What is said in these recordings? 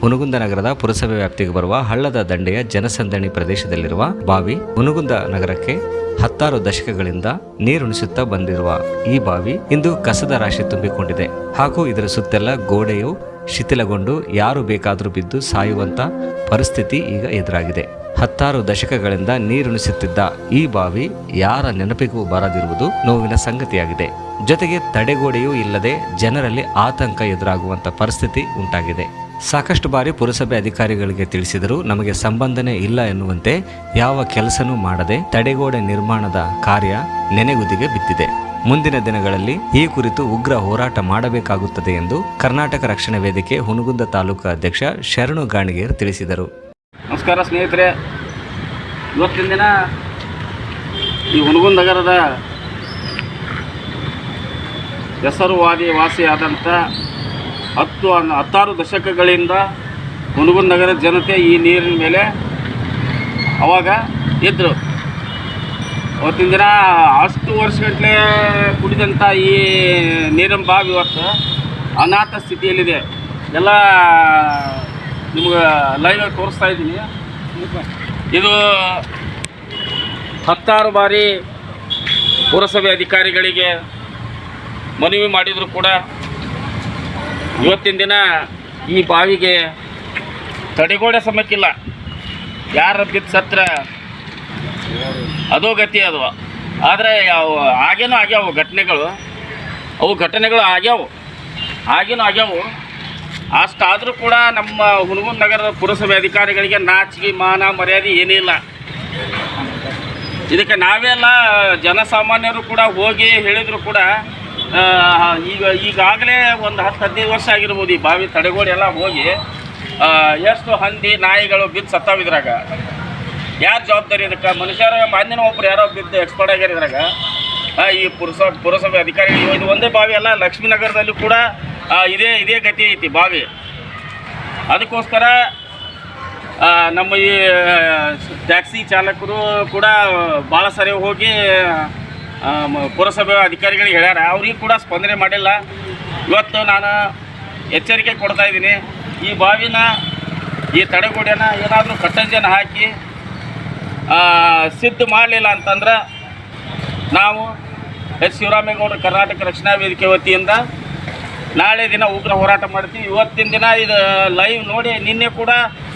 Hungund ನಗರದ ಪುರಸಭೆ ವ್ಯಾಪ್ತಿಗೆ ಬರುವ ಹಳ್ಳದ ದಂಡೆಯ ಜನಸಂದಣಿ ಪ್ರದೇಶದಲ್ಲಿರುವ ಬಾವಿ ಹುನಗುಂದ ನಗರಕ್ಕೆ ಹತ್ತಾರು ದಶಕಗಳಿಂದ ನೀರುಣಿಸುತ್ತಾ ಬಂದಿರುವ ಈ ಬಾವಿ ಇಂದು ಕಸದ ರಾಶಿ ತುಂಬಿಕೊಂಡಿದೆ. ಹಾಗೂ ಇದರ ಸುತ್ತೆಲ್ಲ ಗೋಡೆಯು ಶಿಥಿಲಗೊಂಡು ಯಾರು ಬೇಕಾದರೂ ಬಿದ್ದು ಸಾಯುವಂತ ಪರಿಸ್ಥಿತಿ ಈಗ ಎದುರಾಗಿದೆ. ಹತ್ತಾರು ದಶಕಗಳಿಂದ ನೀರುಣಿಸುತ್ತಿದ್ದ ಈ ಬಾವಿ ಯಾರ ನೆನಪಿಗೂ ಬರದಿರುವುದು ನೋವಿನ ಸಂಗತಿಯಾಗಿದೆ. ಜೊತೆಗೆ ತಡೆಗೋಡೆಯೂ ಇಲ್ಲದೆ ಜನರಲ್ಲಿ ಆತಂಕ ಎದುರಾಗುವಂತ ಪರಿಸ್ಥಿತಿ ಉಂಟಾಗಿದೆ. ಸಾಕಷ್ಟು ಬಾರಿ ಪುರಸಭೆ ಅಧಿಕಾರಿಗಳಿಗೆ ತಿಳಿಸಿದರು ನಮಗೆ ಸಂಬಂಧನೇ ಇಲ್ಲ ಎನ್ನುವಂತೆ ಯಾವ ಕೆಲಸನೂ ಮಾಡದೆ ತಡೆಗೋಡೆ ನಿರ್ಮಾಣದ ಕಾರ್ಯ ನೆನೆಗುದಿಗೆ ಬಿದ್ದಿದೆ. ಮುಂದಿನ ದಿನಗಳಲ್ಲಿ ಈ ಕುರಿತು ಉಗ್ರ ಹೋರಾಟ ಮಾಡಬೇಕಾಗುತ್ತದೆ ಎಂದು ಕರ್ನಾಟಕ ರಕ್ಷಣಾ ವೇದಿಕೆ ಹುನಗುಂದ ತಾಲೂಕು ಅಧ್ಯಕ್ಷ ಶರಣು ಗಾಣಿಗೇರ್ ತಿಳಿಸಿದರು. ನಮಸ್ಕಾರ ಸ್ನೇಹಿತರೆ. ಇವತ್ತಿನ ದಿನ ಈ ಹುನಗುಂದ ನಗರದ ಹೆಸರುವಾದಿ ವಾಸಿಯಾದಂಥ ಹತ್ತು ಹತ್ತಾರು ದಶಕಗಳಿಂದ ಕುನಗುನ್ ನಗರದ ಜನತೆ ಈ ನೀರಿನ ಮೇಲೆ ಅವಾಗ ಇದ್ದರು ಅವತ್ತಿನ ದಿನ ಅಷ್ಟು ವರ್ಷಗಟ್ಟಲೆ ಕುಡಿದಂಥ ಈ ನೀರಿನ ಬಾವಿ ಇವತ್ತು ಅನಾಥ ಸ್ಥಿತಿಯಲ್ಲಿದೆ. ಎಲ್ಲ ನಿಮ್ಗೆ ಲೈವ್ ತೋರಿಸ್ತಾ ಇದ್ದೀನಿ. ಇದು ಹತ್ತಾರು ಬಾರಿ ಪುರಸಭೆ ಅಧಿಕಾರಿಗಳಿಗೆ ಮನವಿ ಮಾಡಿದರೂ ಕೂಡ ಇವತ್ತಿನ ದಿನ ಈ ಬಾವಿಗೆ ತಡೆಗೋಡೆ ಸಮಕ್ಕಿಲ್ಲ ಯಾರು ಬಿದ್ದು ಸತ್ರ? ಅದೋ ಗತಿ ಅದು ಆದರೆ ಅವು ಆಗೇನೂ ಆಗ್ಯಾವು ಘಟನೆಗಳು. ಅವು ಘಟನೆಗಳು ಆಗ್ಯಾವು. ಆಗೇನೂ ಆಗ್ಯಾವು. ಅಷ್ಟಾದರೂ ಕೂಡ ನಮ್ಮ ಹುನಗುಂದ ನಗರದ ಪುರಸಭೆ ಅಧಿಕಾರಿಗಳಿಗೆ ನಾಚಿಕೆ, ಮಾನ, ಮರ್ಯಾದೆ ಏನಿಲ್ಲ ಇದಕ್ಕೆ ನಾವೆಲ್ಲ ಜನಸಾಮಾನ್ಯರು ಕೂಡ ಹೋಗಿ ಹೇಳಿದರೂ ಕೂಡ ಈಗ, ಈಗಾಗಲೇ ಒಂದು ಹತ್ತು ಹದಿನೈದು ವರ್ಷ ಆಗಿರ್ಬೋದು ಈ ಬಾವಿ ತಡೆಗೋಡೆ ಎಲ್ಲ ಹೋಗಿ ಎಷ್ಟು ಹಂದಿ ನಾಯಿಗಳು ಬಿದ್ದು ಸತ್ತಾವ ಇದ್ರಾಗ. ಯಾರು ಜವಾಬ್ದಾರಿ ಇದಕ್ಕೆ? ಮನುಷ್ಯರ, ಮಾನ್ಯನ ಒಬ್ರು ಯಾರೋ ಬಿದ್ದು ಎಕ್ಸ್ಪರ್ಟ್ ಆಗ್ಯಾರ ಇದ್ರಾಗ. ಈ ಪುರಸ, ಪುರಸಭೆ ಅಧಿಕಾರಿಗಳು ಇದು ಒಂದೇ ಬಾವಿ ಅಲ್ಲ, ಲಕ್ಷ್ಮೀನಗರದಲ್ಲಿ ಕೂಡ ಇದೇ ಇದೇ ಗತಿ ಐತಿ ಬಾವಿ. ಅದಕ್ಕೋಸ್ಕರ ನಮ್ಮ ಈ ಟ್ಯಾಕ್ಸಿ ಚಾಲಕರು ಕೂಡ ಭಾಳ ಸರಿ ಹೋಗಿ ಪುರಸಭೆ ಅಧಿಕಾರಿಗಳಿಗೆ ಹೇಳ್ಯಾರ, ಅವ್ರಿಗೆ ಕೂಡ ಸ್ಪಂದನೆ ಮಾಡಿಲ್ಲ. ಇವತ್ತು ನಾನು ಎಚ್ಚರಿಕೆ ಕೊಡ್ತಾ ಇದ್ದೀನಿ. ಈ ಬಾವಿನ, ಈ ತಡೆಗೋಡೆನ ಏನಾದರೂ ಕಟ್ಟಂಜನ ಹಾಕಿ ಸಿದ್ಧ ಮಾಡಲಿಲ್ಲ ಅಂತಂದ್ರೆ ನಾವು ಎಸ್ ಶಿವರಾಮೇಗೌಡ ಕರ್ನಾಟಕ ರಕ್ಷಣಾ ವೇದಿಕೆ ವತಿಯಿಂದ ನಾಳೆ ದಿನ ಉಗ್ರ ಹೋರಾಟ ಮಾಡ್ತೀವಿ. ಇವತ್ತಿನ ದಿನ ಇದು ಲೈವ್ ನೋಡಿ ನಿನ್ನೆ ಕೂಡ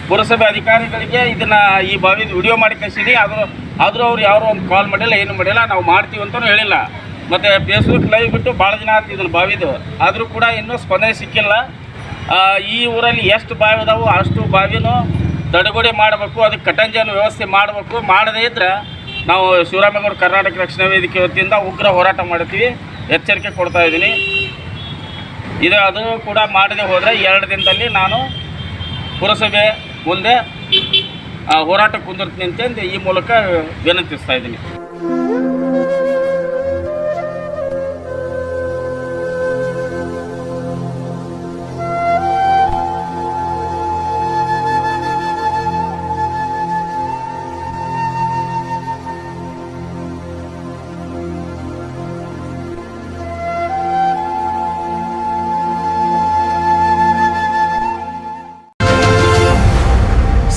ಪುರಸಭೆ ಅಧಿಕಾರಿಗಳಿಗೆ ಇದನ್ನು ಈ ಬಾವಿದ ವಿಡಿಯೋ ಮಾಡಿ ಕಳಿಸಿದ್ದೀನಿ ಆದರೂ ಆದರೂ ಅವ್ರು ಯಾರು ಒಂದು ಕಾಲ್ ಮಾಡಿಲ್ಲ, ಏನು ಮಾಡಿಲ್ಲ, ನಾವು ಮಾಡ್ತೀವಿ ಅಂತಲೂ ಹೇಳಿಲ್ಲ. ಮತ್ತು ಫೇಸ್ಬುಕ್ ಲೈವ್ ಬಿಟ್ಟು ಭಾಳ ದಿನ ಇದನ್ನು ಬಾವಿದು. ಆದರೂ ಕೂಡ ಇನ್ನೂ ಸ್ಪಂದನೆ ಸಿಕ್ಕಿಲ್ಲ. ಈ ಊರಲ್ಲಿ ಎಷ್ಟು ಬಾವಿ ಅದಾವು ಅಷ್ಟು ಬಾವಿನೂ ತಡೆಗೋಡೆ ಮಾಡಬೇಕು, ಅದಕ್ಕೆ ಕಟಂಜನ ವ್ಯವಸ್ಥೆ ಮಾಡಬೇಕು. ಮಾಡದೇ ಇದ್ದರೆ ನಾವು ಶಿವರಾಮೇಗೌಡ ಕರ್ನಾಟಕ ರಕ್ಷಣಾ ವೇದಿಕೆ ವತಿಯಿಂದ ಉಗ್ರ ಹೋರಾಟ ಮಾಡ್ತೀವಿ. ಎಚ್ಚರಿಕೆ ಕೊಡ್ತಾ ಇದ್ದೀನಿ. ಇದು ಅದು ಕೂಡ ಮಾಡದೆ ಹೋದರೆ ಎರಡು ದಿನದಲ್ಲಿ ನಾನು ಪುರಸಭೆ ಮುಂದೆ ಹೋರಾಟ ಕುಂದಿರ್ತೀನಿ ಅಂತಂದು ಈ ಮೂಲಕ ವಿನಂತಿಸ್ತಾ ಇದ್ದೀನಿ.